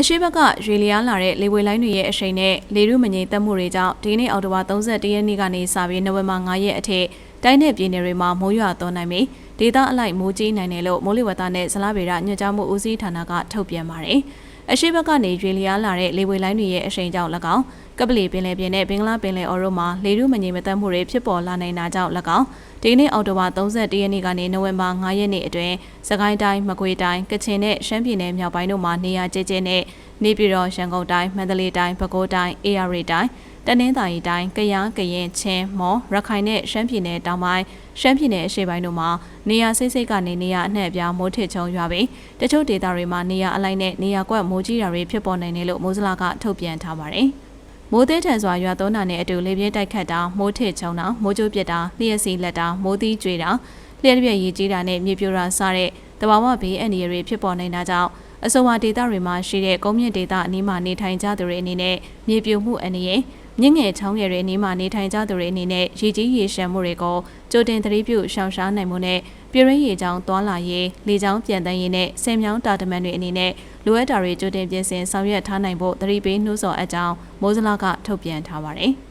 အရှိဘက်ကရွေလျားလာတဲ့လေဝေလိုင်းတွေရဲ့အရှိန်နဲ့လေရုမငြိမ်သက်မှုတွေကြောင့်ဒီနေ့အောက်တိုဘာ31ရက်နေ့ကနေစပြီးနိုဝင်ဘာ9ရက်အထိတိုင်းနယ်ပြည်နယ်တွေမှာမိုးရွာသွန်းနိုင်ပြီးဒေသအလိုက်မိုးကြီးနိုင်တယ်လို့မိုးလေဝသနဲ့ဇလားဗေဒညွှန်ကြားမှုဦးစီးဌာနကထုတ်ပြန်ပါတယ်။ အရှိဘက်ကနေရွေလျားလာတဲ့လေဝေလိုင်းတွေရဲ့အရှိန်ကြောင့်၎င်းကပလီပင်လယ်ပြင်နဲ့ဘင်္ဂလားပင်လယ်အော်တို့မှာလေရုမငြိမ်မသက်မှုတွေဖြစ်ပေါ်လာနိုင်တာကြောင့်၎င်းဒီနေ့အောက်တိုဘာ31ရက်နေ့ကနေနိုဝင်ဘာ9ရက်နေ့အတွင်းစကိုင်းတိုင်းမကွေးတိုင်းကချင်နဲ့ရှမ်းပြည်နယ်မြောက်ပိုင်းတို့မှာနေရာကျကျနဲ့နေပြည်တော်ရန်ကုန်တိုင်းမန္တလေးတိုင်းပဲခူးတိုင်းအေရရီတိုင်း တနင်္သာရီတိုင်းကယားကရင်ချင်းမော်ရခိုင်နဲ့ရှမ်းပြည်နယ်တောင်ပိုင်းရှမ်းပြည်နယ်အရှေ့ပိုင်းတို့မှာနေရာစိတ်စိတ်ကနေနေရာအနှံ့အပြားမိုးထစ်ချုံရွာပြီးတချို့ဒေသတွေမှာနေရာအလိုက်နဲ့နေရာကွက်မိုးကြီးတာတွေဖြစ်ပေါ်နိုင်တယ်လို့မိုးစလာကထုတ်ပြန်ထားပါတယ်။မိုးသေးထန်စွာရွာသွန်းတာနဲ့အတူလေပြင်းတိုက်ခတ်တာမိုးထစ်ချုံတာမိုးကြိုးပစ်တာလျှက်စီလက်တာမိုးသီးကျွေတာလျှက်ပြက်ရည်ကြီးတာနဲ့မြေပြိုတာစတဲ့တဘာဝဘေးအန္တရာယ်တွေဖြစ်ပေါ်နိုင်တာကြောင့်အဆိုပါဒေသတွေမှာရှိတဲ့ကုန်းမြင့်ဒေသအနီးမှာနေထိုင်ကြသူတွေအနေနဲ့မြေပြိုမှုအန္တရာယ် မြင့်ငယ်ချောင်းငယ်တွေအနီးမှာနေထိုင်ကြသူတွေအနေနဲ့ရေကြီးရေရှမ်းမှုတွေကိုကြိုတင်သတိပြုရှောင်ရှားနိုင်မှုနဲ့ပြည်ရင်းရေချောင်းသွာလာရေးလေချောင်းပြန်တန်းရေးနဲ့ဆင်မြောင်းတာတမန်တွေအနေနဲ့လိုအပ်တာတွေကြိုတင်ပြင်ဆင်ဆောင်ရွက်ထားနိုင်ဖို့သတိပေးနှိုးဆော်အပ်ကြောင်းမိုးစလာကထုတ်ပြန်ထားပါတယ်။